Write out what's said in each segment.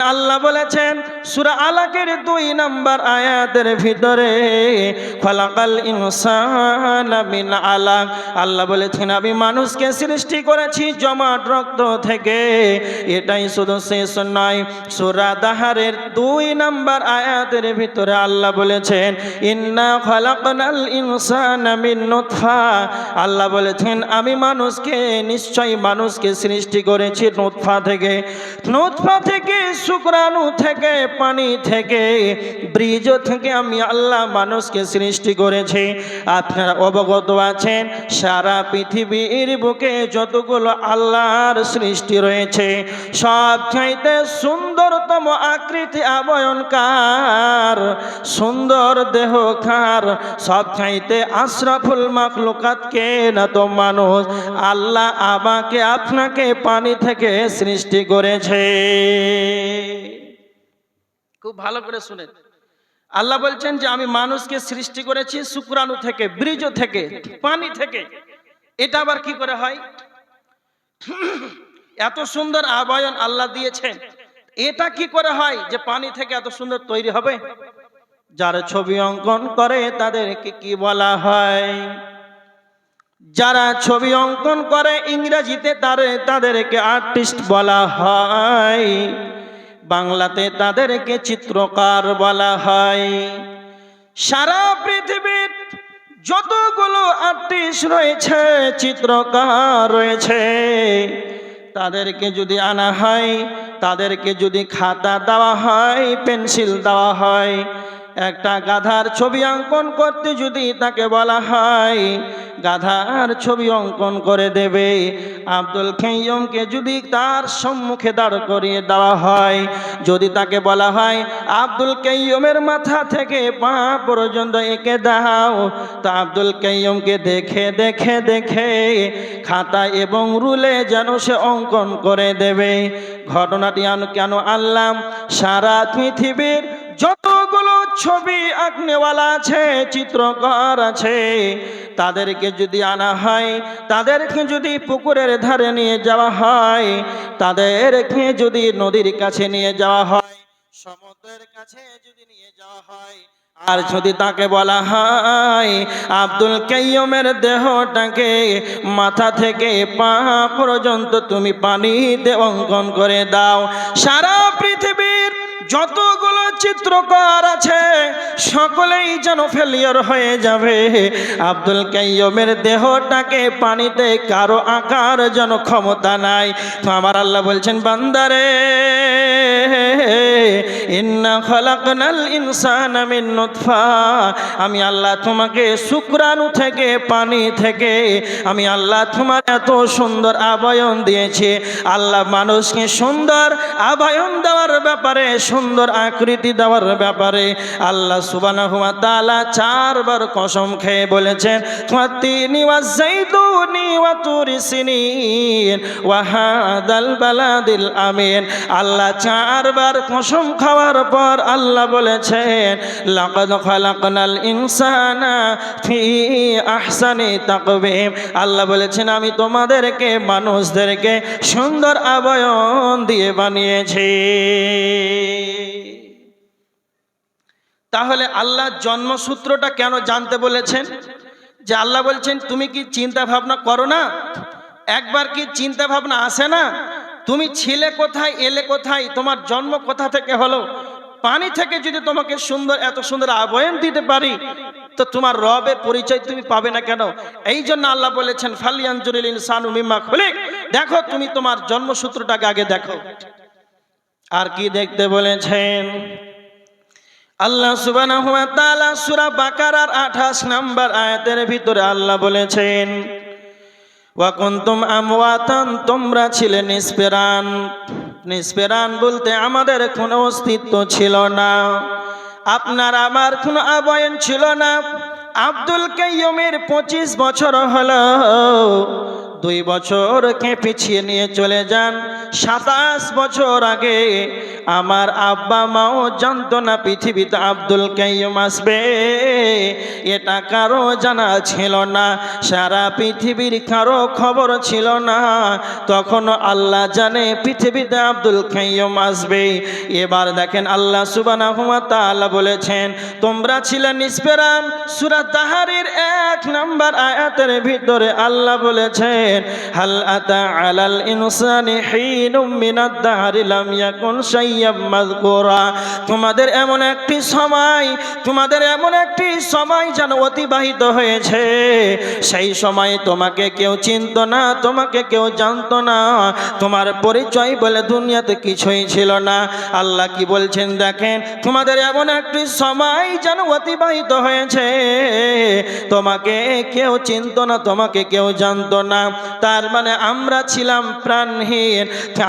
আল্লাহ বলেছেন, সুরা আলাকের দুই নাম্বার আয়াতের ভিতরে, খলাকাল ইনসান মিন আলাক। আল্লাহ বলেছেন, আমি মানুষকে সৃষ্টি করেছি জমাট রক্ত থেকে। এটাই শুধু শেষ নয়, সুরা দাহারের দুই নাম্বার আয়াতের ভিতরে আল্লাহ বলেছেন, ইন্না খলাকনাল ইনসান মিন নুতফা। আল্লাহ বলেছেন, আমি মানুষকে, নিশ্চয়ই মানুষকে সৃষ্টি করেছি নুতফা থেকে। নুতফা থেকে শুক্রাণু থেকে, পানি থেকে, ব্রিজ থেকে আমি আল্লাহ মানুষকে সৃষ্টি করেছি। আপনারা অবগত আছেন, সারা পৃথিবীর বুকে যতগুলো আল্লাহর সৃষ্টি রয়েছে সব চাইতে সুন্দরতম আকৃতি আবয়নকার, সুন্দর দেহকার সব চাইতে আশরাফুল মাখলুকাতকে না তো মানুষ, আল্লাহ আমাকে আপনাকে পানি থেকে সৃষ্টি করেছে। খুব ভালো করে শুনে আল্লাহ বলছেন যে আমি মানুষকে সৃষ্টি করেছি শুক্রাণু থেকে বীর্য থেকে, পানি থেকে। এটা আবার কি করে হয়? এত সুন্দর আবায়ন আল্লাহ দিয়েছেন। এটা কি করে হয় যে পানি থেকে এত সুন্দর তৈরি হবে? যারা ছবি অঙ্কন করে তাদেরকে কি বলা হয়? যারা ছবি অঙ্কন করে ইংরেজিতে তারে তাদেরকে আর্টিস্ট বলা হয়। বাংলাতে তাদেরকে চিত্রকার বলা হয়। সারা পৃথিবীর যতগুলো আর্টিস্ট রয়েছে, চিত্রকার রয়েছে, তাদেরকে যদি আনা হয়, তাদেরকে যদি খাতা দেওয়া হয়, পেন্সিল দেওয়া হয়, একটা গাধার ছবি অঙ্কন করতে যদি তাকে বলা হয় গাধার ছবি অঙ্কন করে দেবে। আব্দুল খেয়মকে যদি তার সম্মুখে দাঁড় করিয়ে দেওয়া হয়, যদি তাকে বলা হয়, আব্দুল কাইয়মের মাথা থেকে পা পর্যন্ত এঁকে দাও। তা আব্দুল কাইয়মকে দেখে দেখে দেখে খাতা এবং রুলে যেন সে অঙ্কন করে দেবে। ঘটনাটি কেন আনলাম? সারা পৃথিবীর যতগুলো ছবি আঁকনেওয়ালা আছে, চিত্রকর আছে তাদেরকে যদি আনা হয়, তাদেরকে যদি পুকুরের ধারে নিয়ে যাওয়া হয়, তাদেরকে যদি নদীর কাছে নিয়ে যাওয়া হয়, সমুদ্রের কাছে যদি নিয়ে যাওয়া হয়, আর যদি তাকে বলা হয়, আব্দুল কাইয়মের দেহটাকে মাথা থেকে পা পর্যন্ত তুমি পানিতে অঙ্কন করে দাও, সারা পৃথিবীর যতগুলো চিত্রকর আছে, সকলেই যেন ফেলিয়র হয়ে যাবে। আব্দুল কাইয়মের দেহটাকে পানিতে কারও আকার যেন ক্ষমতা নাই। তো আমার আল্লাহ বলছেন, বান্দারে ইনসানা আমি আল্লাহ তোমাকে শুক্রাণু থেকে, পানি থেকে, আমি আল্লাহ তোমার এত সুন্দর আবায়ন দিয়েছি। আল্লাহ মানুষকে সুন্দর আবায়ন দেওয়ার ব্যাপারে, সুন্দর আকৃতি দেওয়ার ব্যাপারে আল্লাহ সুবহানাহু ওয়া তাআলা চারবার কসম খেয়ে বলেছেন আমিন। আল্লাহ চারবার কসম খাওয়ার পর আল্লাহ বলেছেন, লাকাদ খালাকনাল ইনসানা ফি আহসানি তাকবীম আল্লাহ বলেছেন, আমি তোমাদেরকে, মানুষদেরকে সুন্দর আবয়ন দিয়ে বানিয়েছি। তাহলে আল্লাহ জন্মসূত্রটা কেন জানতে বলেছেন? যে আল্লাহ বলছেন, তুমি কি চিন্তা ভাবনা করো না? একবার কি চিন্তা ভাবনা আসে না? তুমি ছিলে কোথায়, এলে কোথায়, তোমার জন্ম কোথা থেকে হলো? পানি থেকে যদি তোমাকে সুন্দর, এত সুন্দর আবয়ন দিতে পারি, তো তোমার রবের পরিচয় তুমি পাবে না কেন? এই জন্য আল্লাহ বলেছেন, ফালিয়ানজুরিল ইনসানু মিম্মা খুলিক। দেখো, তুমি তোমার জন্মসূত্রটাকে আগে দেখো। আর কি দেখতে বলেছেন? আল্লাহ সুবহানাহু ওয়া তাআলা সূরা বাকারার 28 নাম্বার আয়াতের ভিতরে আল্লাহ বলেছেন ওয়া কুনতুম আমওয়াতান, তোমরা ছিলে নিষ্পেরান নিষ্পেরান বলতে আমাদের কোনো অস্তিত্ব ছিল না। আপনার আমার কোনো আবয়ন ছিল না। আব্দুল কাইয়ুমের পঁচিশ বছর হলো। দুই বছরকে পিছিয়ে নিয়ে চলে যান। সাতাশ বছর আগে আমার আব্বা মাও জানতো না পৃথিবীতে আব্দুল কাইম আসবে। এটা কারও জানা ছিল না, সারা পৃথিবীর কারও খবর ছিল না। তখন আল্লাহ জানে পৃথিবীতে আব্দুল কাইম আসবে। এবার দেখেন আল্লাহ সুবহানাহু ওয়া তাআলা বলেছেন, তোমরা ছিলে নিষ্পেরাম। সূরা তাহারির এক নাম্বার আয়াতের ভিতরে আল্লাহ বলেছেন হাল আতা আলাল ইনসানি হিনুম মিনাদ দাহরি লাম ইয়াকুন মাযকুরা। তোমাদের এমন একটি সময়, তোমাদের এমন একটি সময় যেন অতিবাহিত হয়েছে। সেই সময় তোমাকে কেউ চিনত না, তোমাকে কেউ জানতো না। তোমার পরিচয় বলে দুনিয়াতে কিছুই ছিল না। আল্লাহ কি বলছেন, দেখেন, তোমাদের এমন একটি সময় যেন অতিবাহিত হয়েছে। তোমাকে কেউ চিনত না, তোমাকে কেউ জানতো না। তার মানে আমরা ছিলাম প্রাণহীন।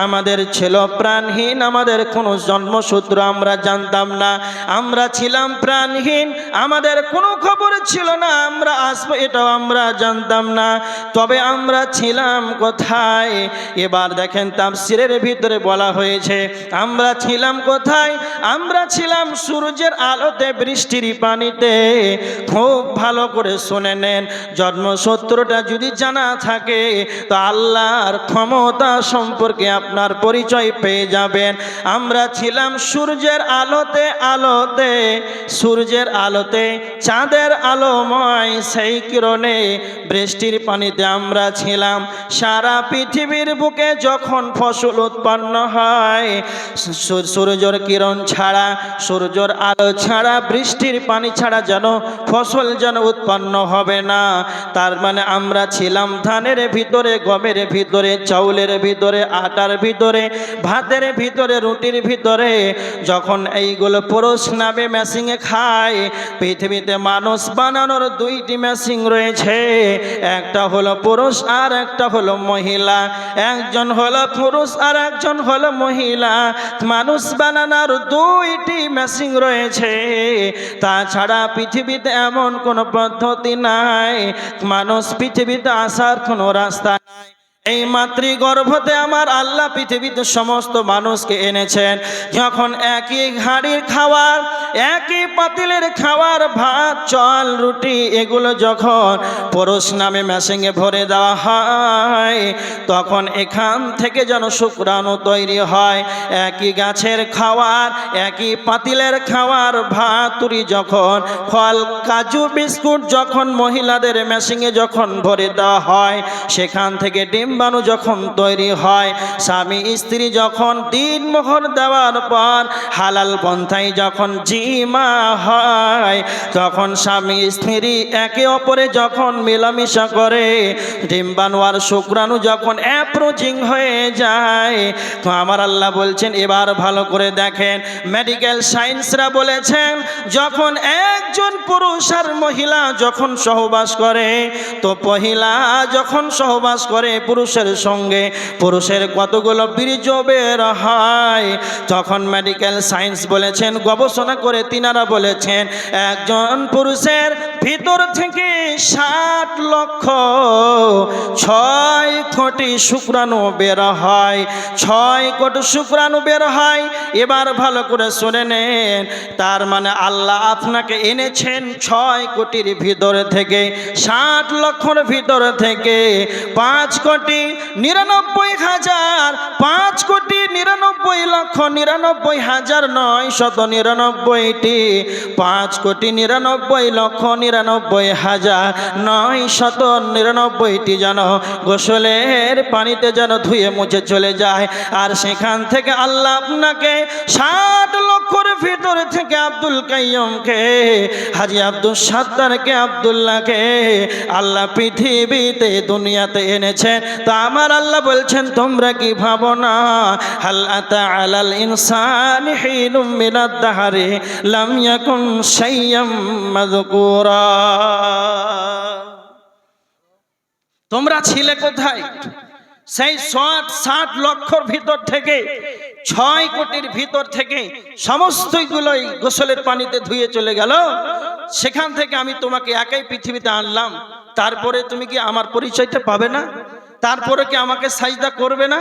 আমাদের ছিল প্রাণহীন, আমাদের কোনো জন্মসূত্র আমরা জানতাম না। আমরা ছিলাম প্রাণহীন, আমাদের কোনো খবর ছিল না, আমরা আসব এটাও আমরা জানতাম না। তবে আমরা ছিলাম কোথায়? এবার দেখেন তাফসিরের ভিতরে বলা হয়েছে, আমরা ছিলাম কোথায়? আমরা ছিলাম সূর্যের আলোতে, বৃষ্টির পানিতে। খুব ভালো করে শুনে নেন, জন্মসূত্রটা যদি জানা থাকে তো আল্লাহর ক্ষমতা সম্পর্কে আপনার পরিচয় পেয়ে যাবেন। আমরা ছিলাম সূর্যের আলোতে আলোতে, সূর্যের আলোতে, চাঁদের আলোময় সেই কিরণে বৃষ্টির পানিতে আমরা ছিলাম। সারা পৃথিবীর বুকে যখন ফসল উৎপন্ন হয় সূর্যর কিরণ ছাড়া, সূর্যর আলো ছাড়া, বৃষ্টির পানি ছাড়া যেন ফসল যেন উৎপন্ন হবে না। তার মানে আমরা ছিলাম ধানের ভিতরে, গমের ভিতরে, চাউলের ভিতরে, আটার ভিতরে, ভাতের ভিতরে, রুটির ভিতরে, যখন এইগুলো পুরুষ নামে মেশিংয়ে খায়, পৃথিবীতে মানুষ বানানোর দুইটি মেশিং রয়েছে। একটা হলো পুরুষ আর একটা হলো মহিলা। একজন হলো পুরুষ আর একজন হলো মহিলা। মানুষ বানানোর দুইটি মেশিং রয়েছে। তাছাড়া পৃথিবীতে এমন কোনো পদ্ধতি নাই। মানুষ পৃথিবীতে আসার কোনো রাস্তা নাই। এই মাতৃগর্ভতে আমার আল্লাহ পৃথিবীতে সমস্ত মানুষকে এনেছেন। যখন একই হাড়ির খাবার একই পাতিলের খাবার ভাত, চাল, রুটি, এগুলো যখন পুরুষ নামে মেশিংয়ে ভরে দেওয়া হয়, তখন এখান থেকে যেন শুক্রাণু তৈরি হয়। একই গাছের খাবার একই পাতিলের খাবার ভাতুরি যখন, ফল, কাজু, বিস্কুট যখন মহিলাদের মেশিংয়ে যখন ভরে দেওয়া হয়, সেখান থেকে ডিম্বাণু যখন তৈরি হয়, স্বামী স্ত্রী যখন দিন মোহর দেওয়ার পর হালাল পন্থায় যখন জিমা হয়, তখন স্বামী স্ত্রী একে অপরে যখন মেলামেশা করে ডিম্বাণু আর শুক্রাণু যখন অ্যাপ্রোচিং হয়ে যায়, তো আমার আল্লাহ বলছেন, এবার ভালো করে দেখেন। মেডিকেল সায়েন্সরা বলেছেন, যখন একজন পুরুষ আর মহিলা যখন সহবাস করে, তো মহিলা যখন সহবাস করে পুরুষের সঙ্গে, পুরুষের কতগুলো বীর্য বের হয়? তখন মেডিকেল সায়েন্স বলেছেন, গবেষণা করে তিনারা বলেছেন, একজন পুরুষের ভিতর থেকে ষাট লক্ষ ছয় কোটি শুক্রাণু বের হয়। ছয় কোটি শুক্রাণু বের হয়। এবার ভালো করে শুনে নেন, তার মানে আল্লাহ আপনাকে এনেছেন ছয় কোটির ভিতর থেকে, ষাট লক্ষর ভিতর থেকে পাঁচ কোটি নিরানব্বই হাজার, পাঁচ কোটি নিরানব্বই লক্ষ নিরানব্বই হাজার নয় শত নিরানব্বইটি, পাঁচ কোটি নিরানব্বই লক্ষ নিরানব্বই হাজার নয় শত নিরানব্বইটি যেন গোসলের পানিতে যেন ধুয়ে মুছে চলে যায়। আর সেখান থেকে আল্লাহ আপনাকে ষাট লক্ষর ভিতরে থেকে আব্দুল কাইয়মকে হাজি আব্দুল সাত্তারকে, আব্দুল্লাহকে আল্লাহ পৃথিবীতে, দুনিয়াতে এনেছেন। তা আমার আল্লাহ বলছেন, তোমরা কি ভাবো না? আলাল ইনসান হিনুম দাহারি লাম ইয়াকুন শাইয়াম মাযকুরা। তোমরা ছিলে কোথায়? সেই ষাট ষাট লক্ষর ভিতর থেকে, ছয় কোটির ভিতর থেকে সমস্তগুলোই গোসলের পানিতে ধুয়ে চলে গেল। সেখান থেকে আমি তোমাকে একাই পৃথিবীতে আনলাম। তারপরে তুমি কি আমার পরিচয়টা পাবে না? তারপরে কি আমাকে সাজদা করবে না?